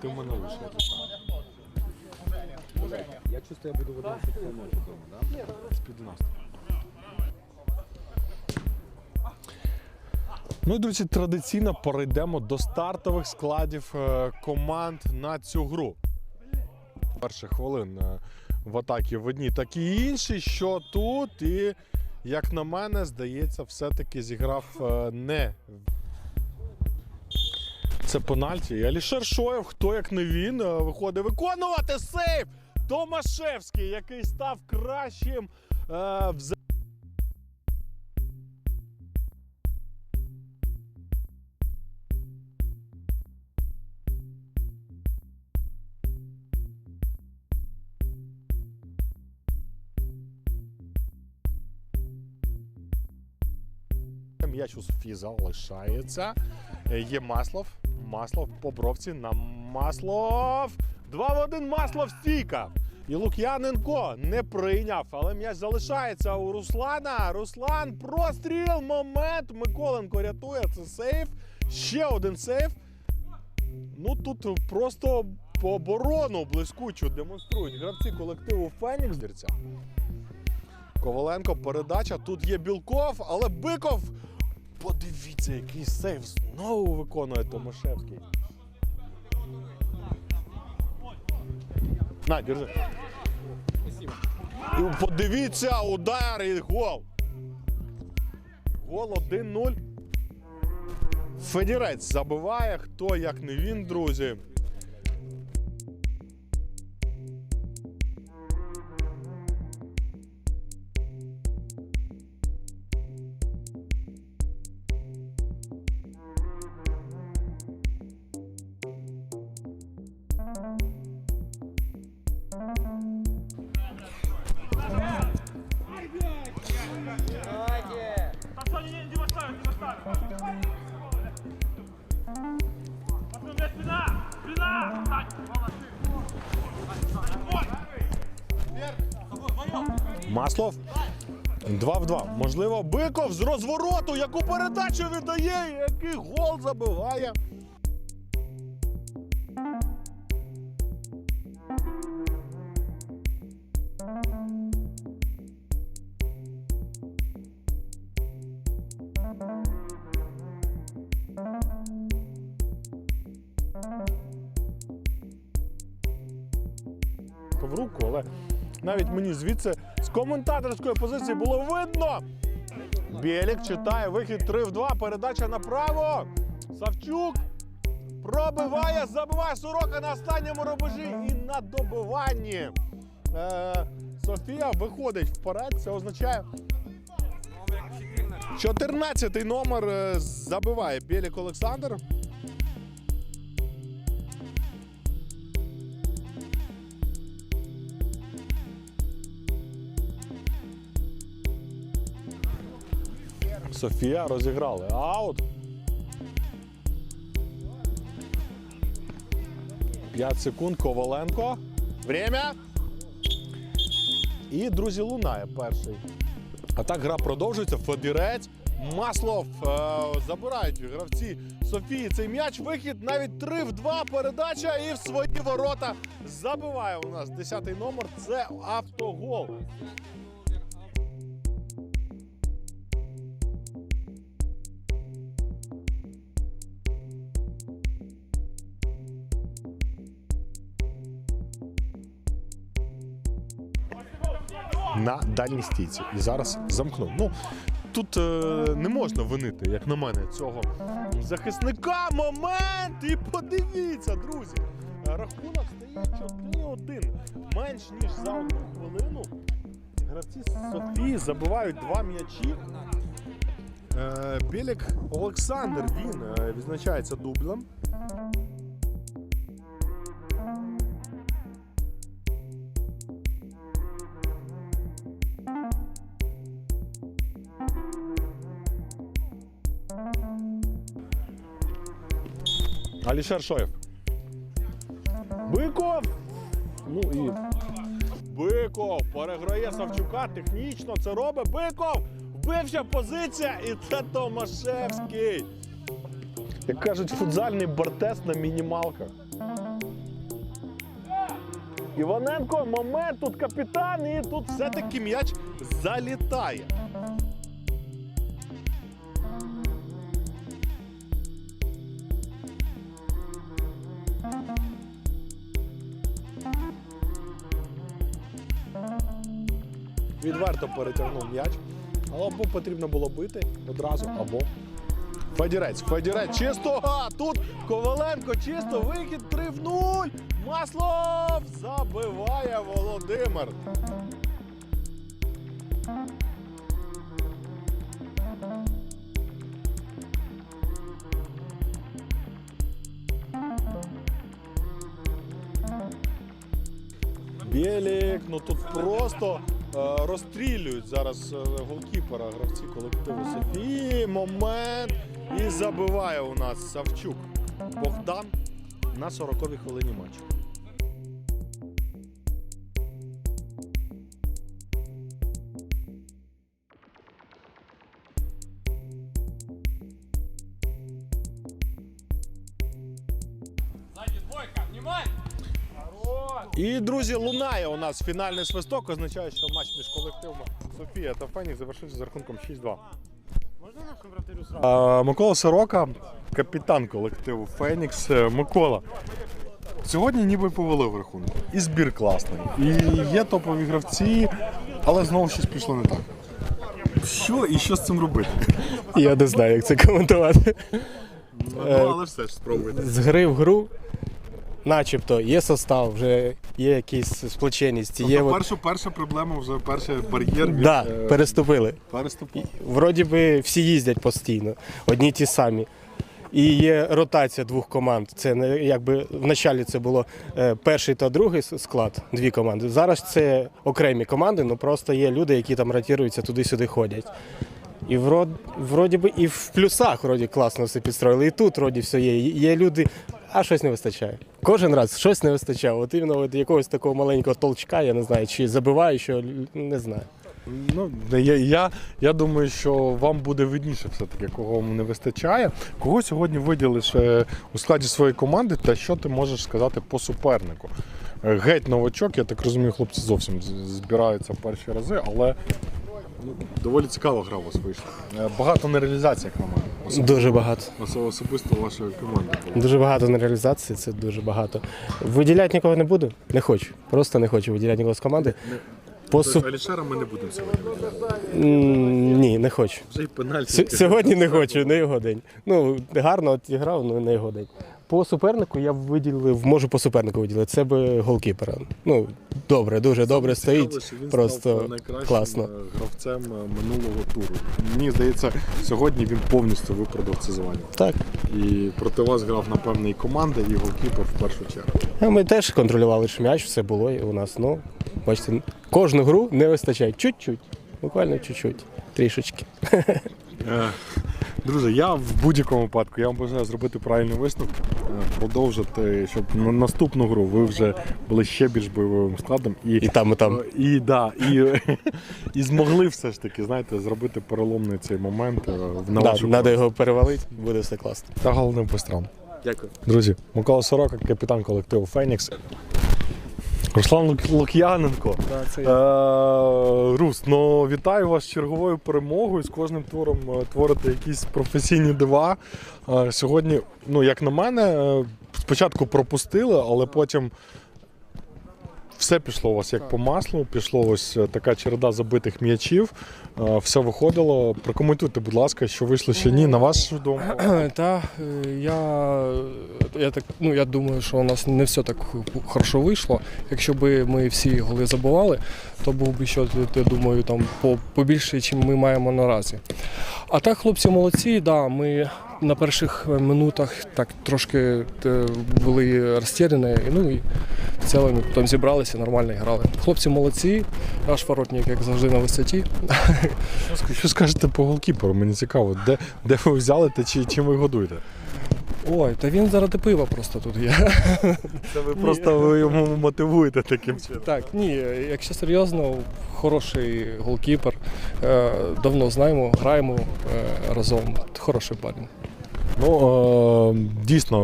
Ти в мене лише. Я чувствую, я буду в 11 ночі вдома, да? З під 11. Ну і друзі, традиційно перейдемо до стартових складів е, команд на цю гру. Перших хвилин е, в атакі в одній, так і інші, що тут, і, як на мене, здається, все-таки зіграв е, не це пенальті. І Алішер Шоєв, хто як не він, е, виходить виконувати сейв. Томашевський, який став кращим е, в М'яч у Софії залишається. Е, Є Маслов. Маслов по бровці на Маслов. Два в один Маслов стійка. І Лук'яненко не прийняв, але м'яч залишається у Руслана. Руслан простріл. Момент. Миколенко рятує. Це сейф. Ще один сейф. Ну тут просто по оборону блискучу демонструють гравці колективу Фенікс. Коваленко, передача. Тут є Білков, але Биков. Подивіться, який сейв знову виконує Томашевський. На, держи. І Подивіться, удар і гол. Гол 1-0. Федірець забиває, хто як не він, друзі. Маслов. Два в два. Можливо, Биков з розвороту, яку передачу віддає, який гол забиває. в руку, але навіть мені звідси коментаторської позиції було видно. Білік читає вихід 3 в 2. Передача направо. Савчук пробиває, забиває Сорока на останньому рубежі і на добиванні. Е, Софія виходить вперед. Це означає. 14-й номер е, забиває Білік Олександр. Софія розіграли. Аут. 5 секунд. Коваленко. Время. І, друзі, лунає перший. А так гра продовжується. Федірець. Маслов е, забирають гравці Софії цей м'яч. Вихід навіть 3 в 2 передача і в свої ворота забиває у нас 10-й номер. Це автогол. На дальній стійці. І зараз замкнув. Ну тут е, не можна винити, як на мене, цього захисника. Момент! І подивіться, друзі. Рахунок стає 4-1. Менш ніж за одну хвилину. Гравці Софії забивають два м'ячі. Е, Білік Олександр він е, відзначається дублем. Алішер Шоєв. Биков! Ну і. Биков переграє Савчука, технічно це робить. Биков! Вбивча позиція, і це Томашевський. Як кажуть, футзальний бортес на мінімалках. Іваненко, момент, тут капітан, і тут все-таки м'яч залітає. Відверто перетягнув м'яч. Але або потрібно було бити одразу, або. Федірець, Федірець, чисто! А, тут Коваленко, чисто, вихід 3 в 0. Маслов забиває Володимир. Білік, ну тут просто розстрілюють зараз е, голкіпера гравці колективу Софії. Момент. І забиває у нас Савчук Богдан на 40-й хвилині матчу. Сзади двойка, внимание! І, друзі, лунає у нас фінальний свисток, означає, що матч між колективами Софія та Фенікс завершився з рахунком 6-2. Можно нахуй? А, Микола Сорока, капітан колективу Фенікс. Е, Микола. Сьогодні ніби повели в рахунку. І збір класний. І є топові гравці, але знову щось пішло не так. Що і що з цим робити? Я не знаю, як це коментувати. Ну, але все ж спробуйте. З гри в гру, начебто, є состав, вже є якісь сплоченість. Є Тобто от... першу, перша проблема, вже перший бар'єр від, да, е, переступили. переступу. Вроді би всі їздять постійно, одні ті самі. І є ротація двох команд. Це не якби в началі це було е, перший та другий с- склад, дві команди. Зараз це окремі команди, ну просто є люди, які там ротіруються, туди-сюди ходять. І врод, вроді би і в плюсах вроді класно все підстроїли. І тут вроді все є. Є люди, а щось не вистачає. Кожен раз щось не вистачає. От іменно от якогось такого маленького толчка, я не знаю, чи забиваю, що не знаю. Ну, я, я, я думаю, що вам буде видніше все-таки, кого вам не вистачає. Кого сьогодні виділиш е, у складі своєї команди, та що ти можеш сказати по супернику? Е, Геть новачок, я так розумію, хлопці зовсім збираються перші рази, але ну, доволі цікава гра у вас вийшла. Е, Багато нереалізацій, як на мене. Особ- Дуже багато. осо- Особисто вашої команди було. Дуже багато на реалізації, це дуже багато. Виділяти нікого не буду, не хочу. Просто не хочу виділяти нікого з команди. По су... Алішера ми не будемо сьогодні. М, Ні, не хочу. Вже й пенальті. Сьогодні не хочу, не його день. Ну, гарно от грав, але не його день. По супернику я б виділив, можу по супернику виділити. Це би голкіпера. Ну, добре, дуже добре стоїть. Він Просто став найкращим класно. е, гравцем е, минулого туру. Мені здається, сьогодні він повністю виправдав це звання. Так. І проти вас грав, напевне, і команда, і голкіпер в першу чергу. А Ми теж контролювали ж м'яч, все було і у нас. Ну, бачите, кожну гру не вистачає. Чуть-чуть. Буквально чуть-чуть. Трішечки. Е, Друзі, я в будь-якому випадку я вам бажаю зробити правильний висновок, е, продовжити, щоб на наступну гру ви вже були ще більш бойовим складом і, І там, і там. Е, І, да, і, і змогли все ж таки, знаєте, зробити переломний цей момент е, на Да, треба його перевалити, буде все класно. Та головним пострам. Дякую. Друзі, Микола Сорока, капітан колективу Фенікс. Руслан Лук- Лук'яненко. Е, Рус, ну вітаю вас з черговою перемогою. З кожним туром е, творите якісь професійні дива. Е, Сьогодні, ну як на мене, е, спочатку пропустили, але потім все пішло у вас як по маслу. Пішло ось е, така череда забитих м'ячів. Е, Все виходило. Прокоментуйте, будь ласка, що вийшло ще ні, на вашу думку. Та е, я, я так ну я думаю, що у нас не все так хорошо вийшло. Якщо б ми всі голи забували, то був би що я думаю, там по побільше, ніж ми маємо наразі. А так, хлопці молодці, да, ми на перших минутах так трошки е, були розтірені, ну і в цілому потім зібралися, нормально грали. Хлопці молодці, наш воротник, як завжди, на висоті. Що скажете по голкіперу? Мені цікаво, де, де ви взяли та чи, чим ви годуєте? Ой, та він заради пива просто тут є. Це ви просто ви йому мотивуєте таким чином. Так, ні, якщо серйозно, хороший голкіпер. Е, Давно знаємо, граємо е, разом. Хороший парень. Ну, е, дійсно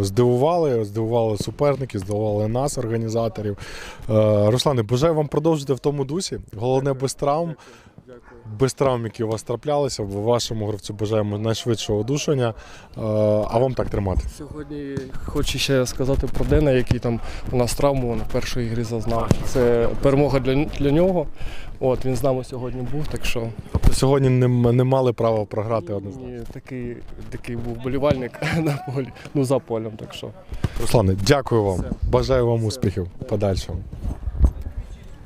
е, здивували, здивували суперники, здивували нас, організаторів. Е, Руслане, бажаю вам продовжити в тому дусі. Головне без травм. Без травм, які у вас траплялися, вашому гравцю бажаємо найшвидшого одушання, е, а вам так тримати. Сьогодні хочу ще сказати про Дена, який там у нас травму на першій грі зазнав. Це перемога для, для нього. От він з нами сьогодні був, так що Сьогодні не, не мали права програти однозначно. ні, такий, такий був болівальник на полі, ну за полем. Так що Руслане, дякую вам. Все. Бажаю вам успіхів в подальшому.